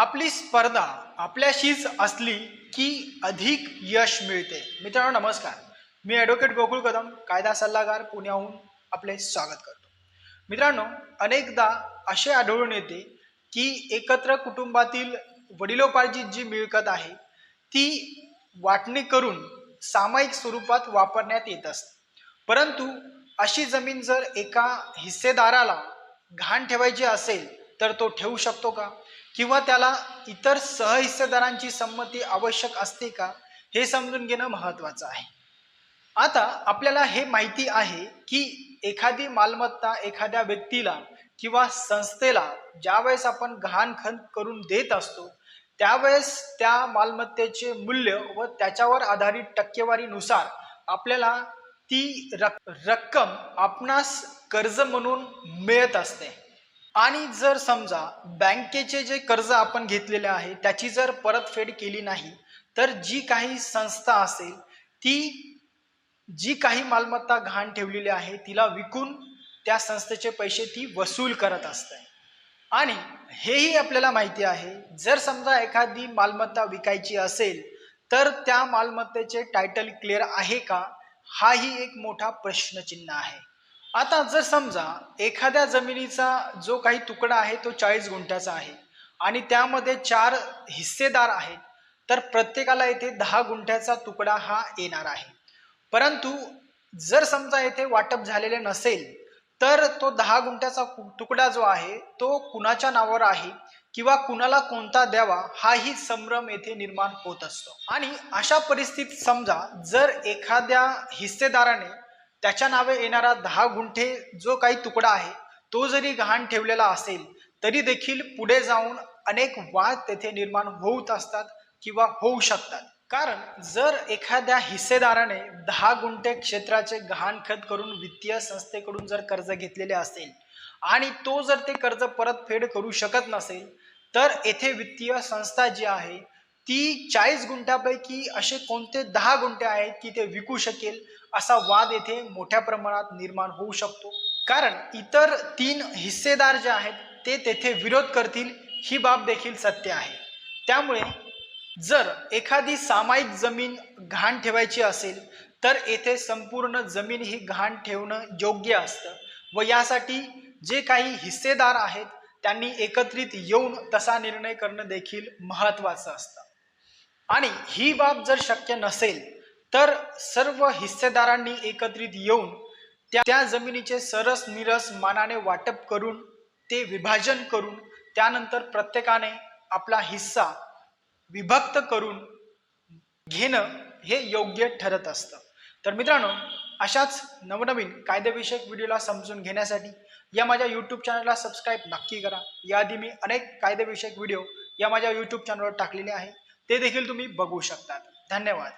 आपली स्पर्धा आपल्याशीच असली की अधिक यश मिळते. मित्रांनो नमस्कार. मी ॲडव्होकेट गोकुळ कदम कायदा सल्लागार पुण्याहून आपले स्वागत करतो. मित्रांनो अनेकदा असे आढळून येते की एकत्र कुटुंबातील वडिलोपार्जित जी मिळकत आहे ती वाटणी करून सामायिक स्वरूपात वापरण्यात येत असते. परंतु अशी जमीन जर एका हिस्सेदाराला घाण ठेवायची असेल तर तो ठेवू शकतो का? किंवा त्याला इतर सहहिस्सेदारांची संमती आवश्यक असते का हे समजून घेणं महत्त्वाचं आहे. आता आपल्याला हे माहिती आहे की एखादी मालमत्ता एखाद्या व्यक्तीला किंवा संस्थेला ज्यावेळेस आपण गहाणखत करून देत असतो त्यावेळेस त्या मालमत्तेचे मूल्य व त्याच्यावर आधारित टक्केवारीनुसार आपल्याला ती रक् रक्कम आपणास कर्ज म्हणून मिळत असते. आणि जर समजा बँकेचे जे कर्ज आपण घेतलेले आहे त्याची जर परतफेड केली नाही तर जी काही संस्था असेल ती जी काही मालमत्ता घाण ठेवलेली आहे तिला विकून त्या संस्थेचे पैसे ती वसूल करत असते. आणि हेही आपल्याला माहिती आहे जर समजा एखादी मालमत्ता विकायची असेल तर त्या मालमत्तेचे टायटल क्लिअर आहे का? हाही एक मोठा प्रश्नचिन्ह आहे. आता जर समजा एखाद्या जमिनीचा जो काही तुकडा आहे तो चाळीस गुंठ्याचा आहे आणि त्यामध्ये चार हिस्सेदार आहेत तर प्रत्येकाला येथे दहा गुंठ्याचा तुकडा हा येणार आहे. परंतु जर समजा येथे वाटप झालेले नसेल तर तो दहा गुंठ्याचा कु- तुकडा जो आहे तो कुणाच्या नावावर आहे किंवा कुणाला कोणता द्यावा हाही संभ्रम येथे निर्माण होत असतो. आणि अशा परिस्थितीत समजा जर एखाद्या हिस्सेदाराने त्याच्या नावे येणारा दहा गुंठे जो काही तुकडा आहे तो जरी गहाण ठेवलेला असेल तरी देखील पुढे जाऊन अनेक वाद तेथे निर्माण होत असतात किंवा होऊ शकतात. कारण जर एखाद्या हिस्सेदाराने दहा गुंठे क्षेत्राचे गहाणखत करून वित्तीय संस्थेकडून जर कर्ज घेतलेले असेल आणि तो जर ते कर्ज परतफेड करू शकत नसेल तर येथे वित्तीय संस्था जी आहे ती चाळीस गुंठ्यापैकी असे कोणते दहा गुंठे आहेत की ते विकू शकेल असा वाद येथे मोठ्या प्रमाणात निर्माण होऊ शकतो. कारण इतर तीन हिस्सेदार जे आहेत ते तेथे विरोध करतील ही बाब देखील सत्य आहे. त्यामुळे जर एखादी सामायिक जमीन घाण ठेवायची असेल तर येथे संपूर्ण जमीन ही घाण ठेवणं योग्य असतं व यासाठी जे काही हिस्सेदार आहेत त्यांनी एकत्रित येऊन तसा निर्णय करणं देखील महत्त्वाचं असतं. आणि ही बाब जर शक्य नसेल तर सर्व हिस्सेदारांनी एकत्रित येऊन त्या त्या जमिनीचे सरस निरस मानाने वाटप करून ते विभाजन करून त्यानंतर प्रत्येकाने आपला हिस्सा विभक्त करून घेणं हे योग्य ठरत असतं. तर मित्रांनो अशाच नवनवीन कायदेविषयक व्हिडिओला समजून घेण्यासाठी या माझ्या यूट्यूब चॅनलला सबस्क्राईब नक्की करा. याआधी मी अनेक कायदेविषयक व्हिडिओ या माझ्या यूट्यूब चॅनलवर टाकलेले आहे. ते देखील तुम्ही बघू शकतात. धन्यवाद.